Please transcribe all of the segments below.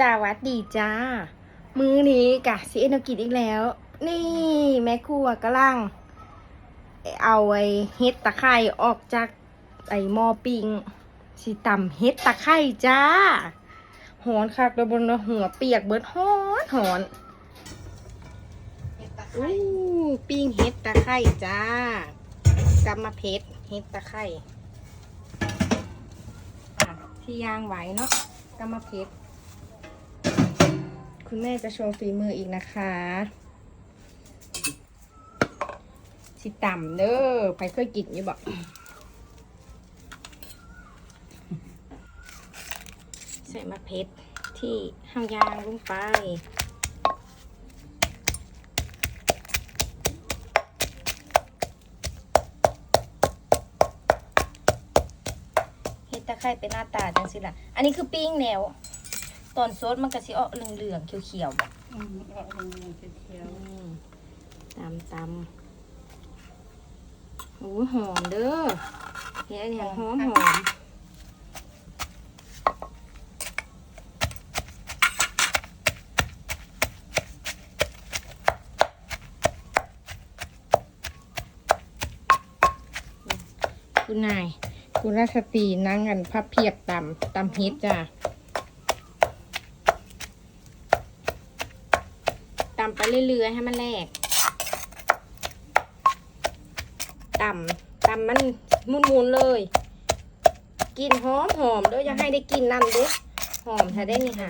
สวัสดีจ้า มื้อนี้กะสิเอ็นกินอีกแล้ว นี่ แม่ครัวกำลัง เอาไอ้เฮ็ดตะไคร่ออกจากไอ้หม้อปิ้งสิตำเฮ็ดตะไคร่จ้าหอนคักเดยบนหัวเปียกเบิดหอนหอนอู้ปิ้งเฮ็ดตะไคร่จ้ากำมาเพชรเฮ็ดตะไคร่ที่ย่างไหวเนาะกำมาเพชร คุณแม่จะโชว์ฝีมืออีกนะคะสิต่ำเด้อไปเคยกินอยู่บอกใส่มะเพ็ดที่ห้างยางลงไปเฮ็ดตะไคร้เป็นหน้าตาจังสิล่ะ อันนี้คือปิ้งแล้ว ตอนซดมันก็สิออกเหลืองๆเขียวๆแบบอืมออกเป็นเขียวตำตำโอ้ยหอมเด้อเฮ็ดอันนี้หอมหอมคุณนาย คุณราชตรีนั่งกันพับเพียบตำตำเฮ็ดจ้ะำไปเรื่อยๆให้มันแหลกตำตำมันมุนๆเลยกินหอมหอมด้ออย่าให้ได้กินนั่นด้อหอมถ้าได้นี่ค่ะ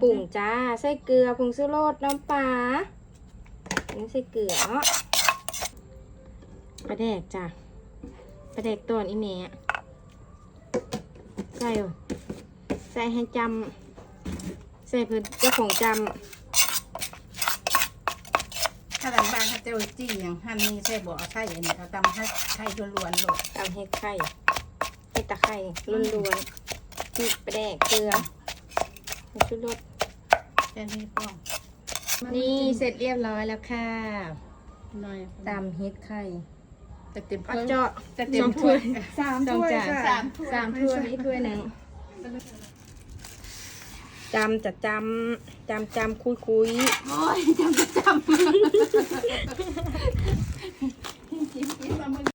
ปุ่งจ้าใส่เกลือผงชูรสน้ำปลาอันนี้ใส่เกลือเนาะปลาแดกจ้ะปลาแดกตอนอีเมะใส่ใส่ให้จำ ใส่เพื่อเจ้าของจำถ้าหลังบ้านเขาจะเอาจี้อย่างหั่นนี่ใช่บ่เอาไข่อันนี้เขาตำให้ไข่ล้วนๆโลดตำเห็ดไข่เห็ดตะไคร่ล้วนๆพริกแปรกเกลือผงชูรสแค่นี้ก็นี่เสร็จเรียบร้อยแล้วค่ะหน่อยตำเห็ดไข่จะเต็มปัถ้ดวยเจาะจะเต็มสองถ้วยสามถ้วยค่ะสามสามถ้วยนี่ถ้วยหนึ่ง จำจะจำจำจำคุยคุยโอ้ยจำจะ